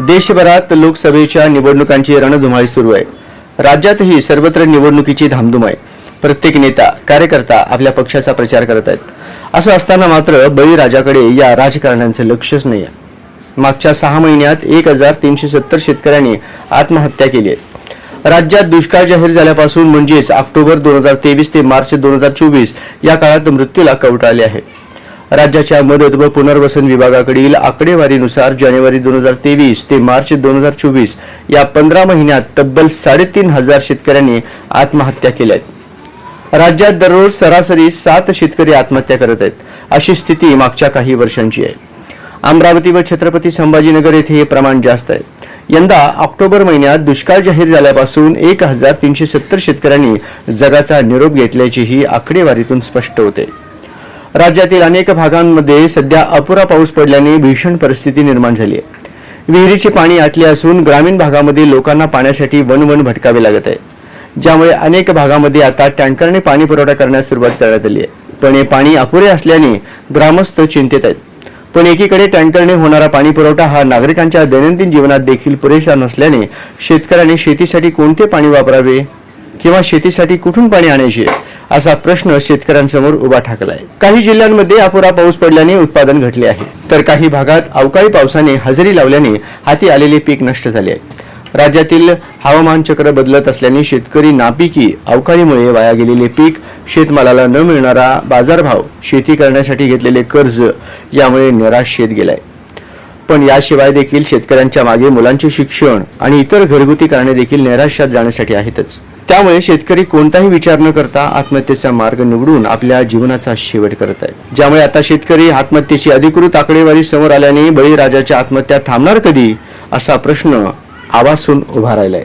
देशभरात लोकसभेच्या निवडणुकांची रणधुमाळी सुरू आहे. राज्यातही सर्वत्र निवडणुकीची धामधूम आहे प्रत्येक नेता कार्यकर्ता आपल्या पक्षाचा प्रचार करत आहेत. असं असताना मात्र बळीराजाकडे या राजकारण्यांचं लक्षच नाही आहे मागच्या सहा महिन्यात एक हजार तीनशे सत्तर शेतकऱ्यांनी आत्महत्या केली आहे. राज्यात दुष्काळ जाहीर झाल्यापासून म्हणजेच ऑक्टोबर दोन हजार तेवीस ते मार्च दोन हजार चोवीस या काळात मृत्यूला कवटाळले आहे. राज्याच्या मदत व पुनर्वसन विभागाकडील आकडेवारीनुसार जानेवारी दोन हजार तेवीस ते मार्च दोन हजार चोवीस या पंधरा महिन्यात तब्बल साडेतीन हजार शेतकऱ्यांनी आत्महत्या केल्या आहेत. राज्यात दररोज सरासरी सात शेतकरी आत्महत्या करत आहेत. अशी स्थिती मागच्या काही वर्षांची आहे. अमरावती व छत्रपती संभाजीनगर येथे हे प्रमाण जास्त आहे. यंदा ऑक्टोबर महिन्यात दुष्काळ जाहीर झाल्यापासून एक हजार तीनशे सत्तर शेतकऱ्यांनी जगाचा निरोप घेतल्याचीही आकडेवारीतून स्पष्ट होते. राज्यातील अनेक भागांमध्ये सध्या अपुरा पाऊस पडल्याने भीषण परिस्थिती निर्माण झाली आहे. विहिरीचे पाणी आटले असून ग्रामीण भागामध्ये लोकांना पाण्यासाठी वनवन भटकावे लागत आहे. ज्यामुळे अनेक भागामध्ये आता टँकरने पाणी पुरवठा करण्यास सुरुवात करण्यात आली आहे. पण हे पाणी अपुरे असल्याने ग्रामस्थ चिंतेत आहेत. पण एकीकडे टँकरने होणारा पाणी पुरवठा हा नागरिकांच्या दैनंदिन जीवनात देखील पुरेसा नसल्याने शेतकऱ्यांनी शेतीसाठी कोणते पाणी वापरावे किंवा शेतीसाठी कुठून पाणी आणायचे असा प्रश्न शेतकऱ्यांसमोर उभा ठाकला आहे काही जिल्ह्यांमध्ये अपुरा पाऊस पडल्याने उत्पादन घटले आहे. तर काही भागात अवकाळी पावसाने हजेरी लावल्याने हाती आलेले पीक नष्ट झाले आहे. राज्यातील हवामान चक्र बदलत असल्याने शेतकरी नापिकी अवकाळीमुळे वाया गेलेले पीक शेतमालाला न मिळणारा बाजारभाव शेती करण्यासाठी घेतलेले कर्ज यामुळे निराश शेत गेलाय. पण याशिवाय देखील शेतकऱ्यांच्या मागे मुलांचे शिक्षण आणि इतर घरगुती कारणे देखील नैराश्यात जाण्यासाठी आहेतच. त्यामुळे शेतकरी कोणताही विचार न करता आत्महत्येचा मार्ग निवडून आपल्या जीवनाचा शेवट करत आहे ज्यामुळे आता शेतकरी आत्महत्येची अधिकृत आकडेवारी समोर आल्याने बळीराजाच्या आत्महत्या थांबणार कधी? असा प्रश्न आवासून उभा राहिलाय.